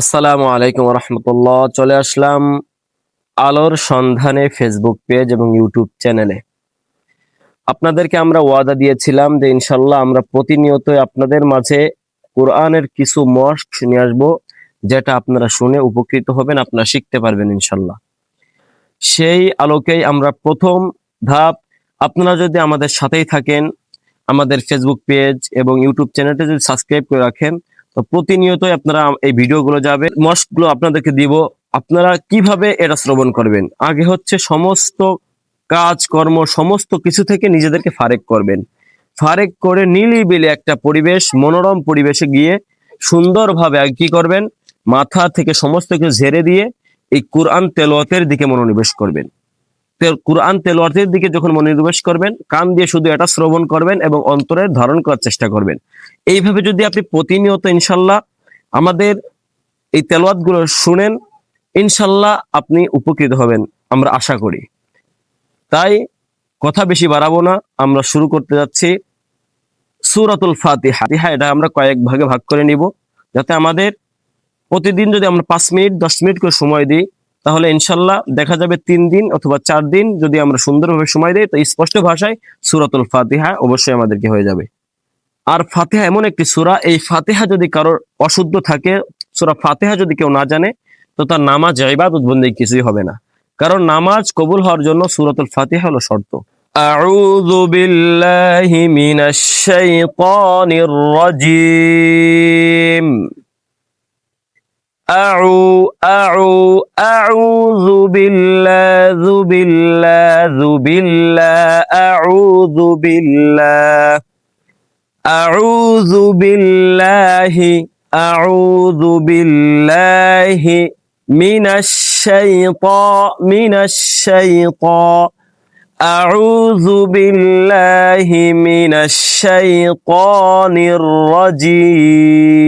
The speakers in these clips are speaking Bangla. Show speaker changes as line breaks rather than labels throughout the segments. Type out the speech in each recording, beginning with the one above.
আসসালামু আলাইকুম রহমতুল্লাহ চলে আসলাম আলোর সন্ধানে ফেসবুক পেজ এবং ইউটিউব চ্যানেলে আপনাদেরকে আমরা ওয়াদা দিয়েছিলাম যে ইনশাল্লাহ আমরা প্রতিনিয়ত আপনাদের মাঝে কোরআনের কিছু মস্ক নিয়ে আসব, যেটা আপনারা শুনে উপকৃত হবেন, আপনারা শিখতে পারবেন ইনশাল্লাহ সেই আলোকেই আমরা প্রথম ধাপ। আপনারা যদি আমাদের সাথেই থাকেন, আমাদের ফেসবুক পেজ এবং ইউটিউব চ্যানেলটা যদি সাবস্ক্রাইব করে রাখেন তো প্রতিনিয়তই আপনারা এই ভিডিওগুলো যাবে মস্কগুলো আপনাদেরকে দিব। আপনারা কীভাবে এটা শ্রবণ করবেন? আগে হচ্ছে সমস্ত কাজ, কর্ম, সমস্ত কিছু থেকে নিজেদেরকে ফারেক করবেন। ফারেক করে নিলিবিলি একটা পরিবেশ, মনোরম পরিবেশে গিয়ে সুন্দরভাবে কি করবেন? মাথা থেকে সমস্ত কিছু ঝেড়ে দিয়ে এই কোরআন তেলোয়াতের দিকে মনোনিবেশ করবেন। কোরআন তেলোয়াতের দিকে যখন মনোনিবেশ করবেন, কান দিয়ে শুধু এটা শ্রবণ করবেন এবং অন্তরে ধারণ করার চেষ্টা করবেন। এইভাবে যদি আপনি প্রতিনিয়ত ইনশাল্লাহ আমাদের এই তেলোয়াতগুলো শুনেন, ইনশাল্লাহ আপনি উপকৃত হবেন, আমরা আশা করি। তাই কথা বেশি বাড়াবো না, আমরা শুরু করতে যাচ্ছি সুরাতুল ফাতিহা। ফাতিহা এটা আমরা কয়েক ভাগে ভাগ করে নিব, যাতে আমাদের প্রতিদিন যদি আমরা পাঁচ মিনিট, দশ মিনিট করে সময় দিই তাহলে ইনশাল্লাহ দেখা যাবে তিন দিন অথবা চার দিন যদি আমরা সুন্দরভাবে সময় দিই তো স্পষ্ট ভাষায় সুরাতুল ফাতিহা অবশ্যই আমাদেরকে হয়ে যাবে আর ফাতিহা এমন একটি সূরা এই ফাতিহা যদি কারোর অশুদ্ধ থাকে সূরা ফাতিহা যদি কেউ না জানে তো তার নামাজ ইবাদত বন্দেগী কিছুই হবে না কারণ নামাজ কবুল হওয়ার জন্য সূরাতুল ফাতিহা হলো শর্ত أعوذ بالله من الشيطان الرجيم أعو أعو أعوذ بالله ذو بالله ذو بالله أعوذ بالله أعوذ بالله أعوذ بالله من الشيطان من الشيطان أعوذ بالله من الشيطان الرجيم.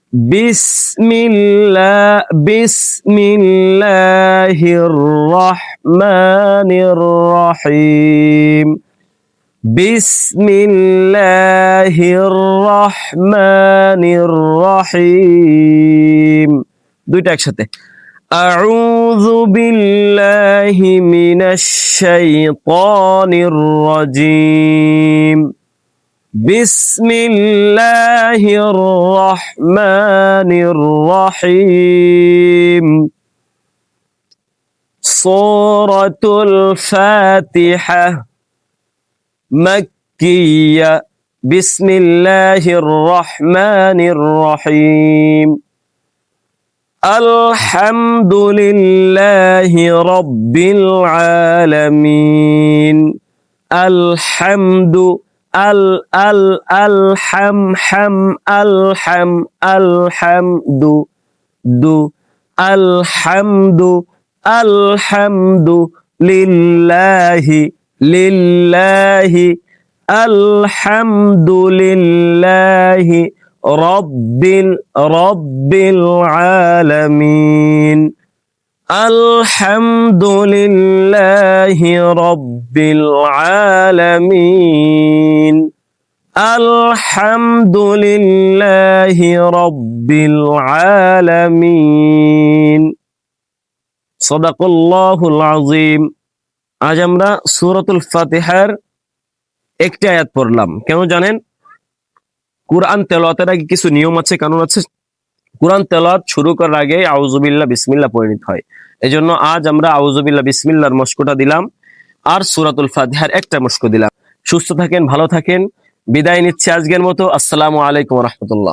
বিসমিল্লাহ বিসমিল্লাহির রহমানির রহিম বিসমিল্লাহির রহমানির রহিম দুইটা একসাথে। আউযু বিল্লাহি মিনাশ শাইতানির রাজিম। بسم الله الرحمن الرحيم. سورة الفاتحة مكية. بسم الله الرحمن الرحيم. الحمد لله رب العالمين. الحمد আল আল আল, হাম হাম, আল হাম আল হাম দু দু আল হাম দু আল হাম দু লিল্লাহি লিল্লাহি আলহামদুলিল্লাহি রব্বিল রব্বিল আলামিন। আলহামদুলিল্লাহি রব্বিল আলামিন। আলহামদুলিল্লাহি রব্বিল আলামিন। সদাকুল্লাহুল আজিম আজ আমরা সুরাতুল ফাতিহার একটি আয়াত পড়লাম। কেন জানেন? কোরআন তেলাওয়াতের আগে কিছু নিয়ম আছে, কানুন আছে। কোরআন তেলাওয়াত শুরু করার আগে আউজুবিল্লা বিসমিল্লা পরিণত হয়। এই জন্য আজ আমরা আউজুবিল্লা বিসমিল্লার মস্কোটা দিলাম আর সুরাতুল ফাতিহার একটা মস্কো দিলাম। সুস্থ থাকেন, ভালো থাকেন। বিদায় নিচ্ছে আজকের মতো। আসসালামু আলাইকুম রহমতুল্লাহ।